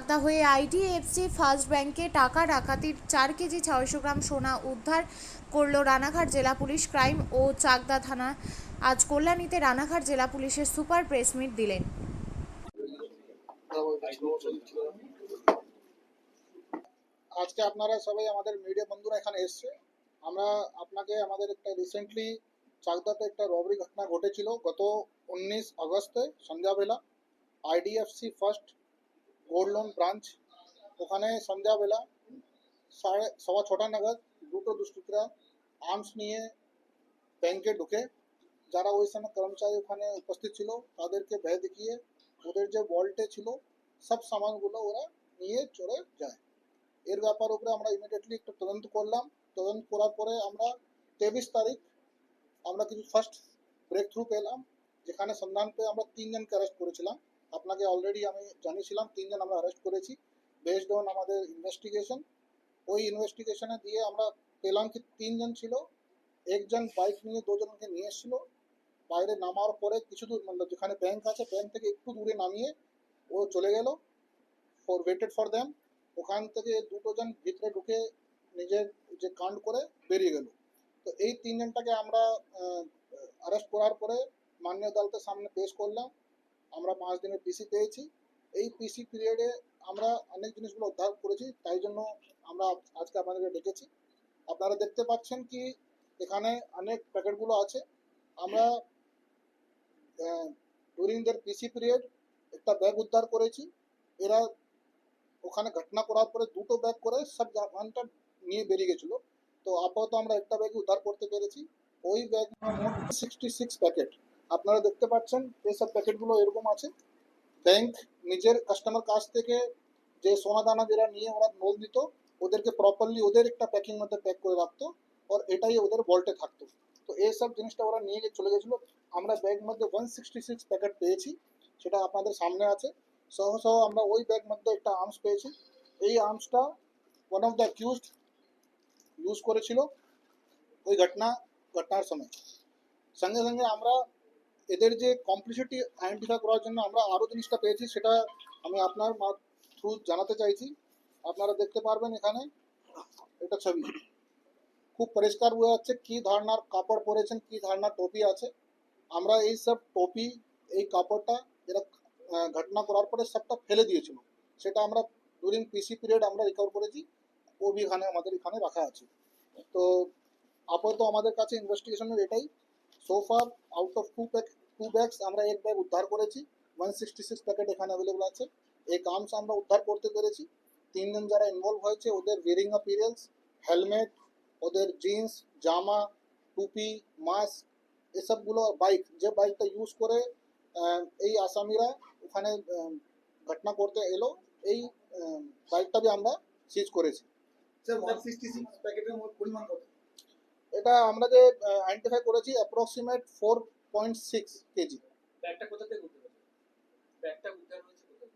চাকদা হয়ে IDFC first ব্যাংকে টাকা ডাকাতির চার কেজি ছয়শো গ্রাম সোনা উদ্ধার করল রানাঘাট জেলা পুলিশ ক্রাইম ও চাকদা থানা। আজ কল্যাণীতে রানাঘাট জেলা পুলিশের সুপার প্রেস মিট দিলেন। আজকে আপনারা সবাই আমাদের মিডিয়া বন্ধুরা এখানে এসছে। আমরা আপনাকে আমাদের একটা রিসেন্টলি চাকদাতে একটা রবারি ঘটনা ঘটেছিল গত উনিশ আগস্টে সন্ধ্যাবেলা। IDFC first gold loan branch ওখানে সন্ধ্যাবেলা সাড়ে সवा ছটা নাগাদ দুটো দুষ্কৃতীরা আর্মস নিয়ে ব্যাংকে ঢুকে। যারা ওই সময় কর্মচারী ওখানে উপস্থিত ছিল, তাদেরকে ভয় দেখিয়ে ওদের যে বল্টে ছিল, সব সামানগুলো ওরা নিয়ে চলে যায়। এর ব্যাপার উপরে আমরা ইমিডিয়েটলি একটা তদন্ত করলাম। তদন্ত করার পরে আমরা তেইশ তারিখ আমরা কিছু ফার্স্ট ব্রেক থ্রু পেলাম, যেখানে সন্ধান পেয়ে আমরা তিনজনকে অ্যারেস্ট করেছিলাম। আপনাকে অলরেডি আমি জানিয়েছিলাম, তিনজন আমরা অ্যারেস্ট করেছি। বেসড অন আমাদের ইনভেস্টিগেশন ওই ইনভেস্টিগেশনে দিয়ে আমরা পেলাম কি তিনজন ছিল। একজন বাইক নিয়ে দুজনকে নিয়ে এসেছিল। বাইরে নামার পরে কিছু দূর মানে যেখানে ব্যাংক আছে ব্যাংক থেকে একটু দূরে নামিয়ে ও চলে গেল ফর ওয়েটেড ফর দ্যাম ওখান থেকে দুটো জন ভিতরে ঢুকে নিজের যে কাণ্ড করে বেরিয়ে গেল। তো এই তিনজনটাকে আমরা অ্যারেস্ট করার পরে মান্য আদালতের সামনে পেশ করলাম। আমরা পাঁচ দিনের পিসি পেয়েছি। এই পিসি পিরিয়ডে আমরা অনেক জিনিসগুলো উদ্ধার করেছি, তাই জন্য আমরা আজকে আপনাদেরকে ডেকেছি। আপনারা দেখতে পাচ্ছেন কি, এখানে অনেক প্যাকেটগুলো আছে। আমরা ডুরিং দের পিসি পিরিয়ড একটা ব্যাগ উদ্ধার করেছি। এরা ওখানে ঘটনা করার পরে দুটো ব্যাগ করে সব জামানটা নিয়ে বেরিয়ে গেছিল। তো আপাতত আমরা একটা ব্যাগ উদ্ধার করতে পেরেছি। ওই ব্যাগ সিক্সটি সিক্স প্যাকেট আপনারা দেখতে পাচ্ছেন এই সব প্যাকেটগুলো এরকম আছে। ব্যাংক নিজের কাস্টমার কাছ থেকে যে সোনা দানা যেটা নিয়ে ওরা লোন দিত, ওদেরকে প্রপারলি ওদের একটা প্যাকিং মধ্যে প্যাক করে রাখতো আর এটাই ওদের বল্টে থাকতো। তো এই সব জিনিসটা ওরা নিয়ে গিয়ে চলে গেছিল। আমরা ব্যাগ মধ্যে ওয়ান সিক্সটি সিক্স প্যাকেট পেয়েছি, সেটা আপনাদের সামনে আছে। সহ সহ আমরা ওই ব্যাগ মধ্যে একটা আর্মস পেয়েছি। এই আর্মসটা one of the accused use করেছিল। ওই ঘটনা, ঘটনার সময়। সঙ্গে সঙ্গে আমরা এদের যে কমপ্লিসিটি আইডেন্টিফাই করার জন্য আমরা আরও জিনিসটা পেয়েছি সেটা আমি আপনার থ্রু জানাতে চাইছি। আপনারা দেখতে পারবেন এখানে এটা ছবি। খুব পরিষ্কার বোঝা যাচ্ছে কি ধরনের কাপড় পরেছেন কি ধরনের টপি আছে। আমরা এই সব টপি এই কাপড়টা আহ, ঘটনা করার পরে সবটা ফেলে দিয়েছিল। সেটা আমরা ডুরিং পিসি পিরিয়ড আমরা রিকভার করেছি। ও বি এখানে আমাদের এখানে রাখা আছে। তো আপাতত আমাদের কাছে ইনভেস্টিগেশনের এটাই। So far out of two pack two bags আমরা এক ব্যাগ উদ্ধার করেছি ওয়ান সিক্সটি সিক্স প্যাকেট এখানে অ্যাভেলেবল আছে। এই কামস আমরা উদ্ধার করতে পেরেছি। তিনজন যারা ইনভলভ হয়েছে ওদের ওয়েরিং অ্যাপিরিয়েন্স হেলমেট ওদের জিন্স জামা টুপি মাস্ক এসবগুলো বাইক যে বাইকটা ইউজ করে এই আসামিরা ওখানে ঘটনা করতে এলো এই বাইকটা আমরা সিজ করেছি। এটা আমরা যে আইডেন্টিফাই করেছি approximate four point six KG. ব্যাগটা কোথা থেকে উদ্ধার হয়েছে? ব্যাগটা উদ্ধার হয়েছে থেকে?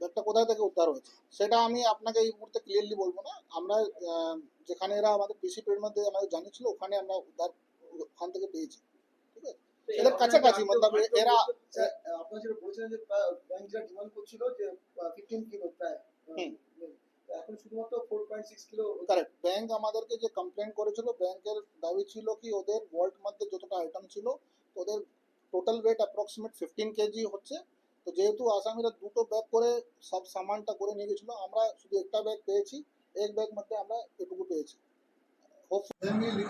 ব্যাগটা কোথায় থেকে উদ্ধার হয়েছে? সেটা আমি আপনাকে এই মুহূর্তে ক্লিয়ারলি বলব না। আমরা যেখানে এরা আমাদের পিসি পের মধ্যে আমাদের জানিয়েছিল ওখানে আমরা উদ্ধার ওখান থেকে পেয়েছি। ঠিক আছে? এদের কাছাকাছি মতলব এরা আপনারা যেটা বলছিলেন যে ব্যাংক যেটা ডিমান্ড করছিল যে ফিফটিন কিলো প্রায় এখন শুধুমাত্র four point six kilo correct bank আমাদেরকে যে কমপ্লেন করেছিল ব্যাংকের দাবি ছিল কি ওদের ভল্ট মধ্যে যতটা আইটেম ছিল ওদের total weight approximate fifteen KG হচ্ছে। তো যেহেতু আসামিরা দুটো ব্যাগ করে সব সামানটা করে নিয়ে গেছিল আমরা শুধু একটা ব্যাগ পেয়েছি এক ব্যাগ মধ্যে আমরা এটুকু পেয়েছি।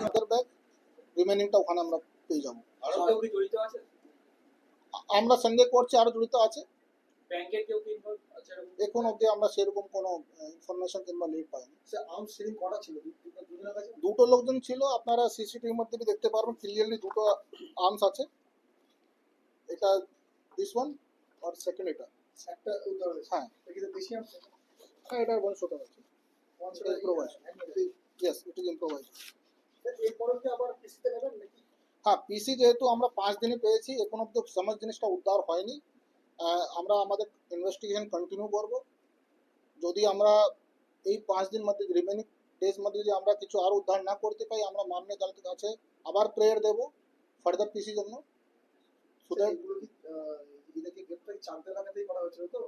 আদার ব্যাগ রিমেনিংটা ওখানে আমরা পেয়ে যাব। আমরা সন্দেহ করছি আরও জড়িত আছে। ব্যাংকের কেউ এখন অবধি আমরা সেরকম কোনো ইনফরমেশন কিংবা লিড পাইনি। স্যার কটা ছিল? দুটো লোকজন ছিল আপনারা সিসিটিভির মধ্যে দেখতে পারবেন ক্লিয়ারলি দুটো আর্মস আছে। এটা দিস ওয়ান আর সেকেন্ড এটা। একটা হ্যাঁ। হ্যাঁ এটা ওয়ান শোটা আছে improvise yes it is improvise এরপরে কি আবার কিস্তিতে নেবেন নাকি? হ্যাঁ পিসি যেহেতু আমরা পাঁচ দিনে পেয়েছি এখন অব্দি সমাজ জিনিসটা উদ্ধার হয়নি। আমরা আমাদের ইনভেস্টিগেশন কন্টিনিউ করব। যদি আমরা এই পাঁচ দিন মধ্যে রিমেনিং ডেজ মধ্যে যদি আমরা কিছু আর উদ্ধার না করতে পাই আমরা মাননীয় আদালতের কাছে আবার প্রেয়ার দেব ফার্দার পিসির জন্য। স্যার, সুতরাং এগুলো কি এটাকে গ্রেপ্তারি করা হয়েছিল তো?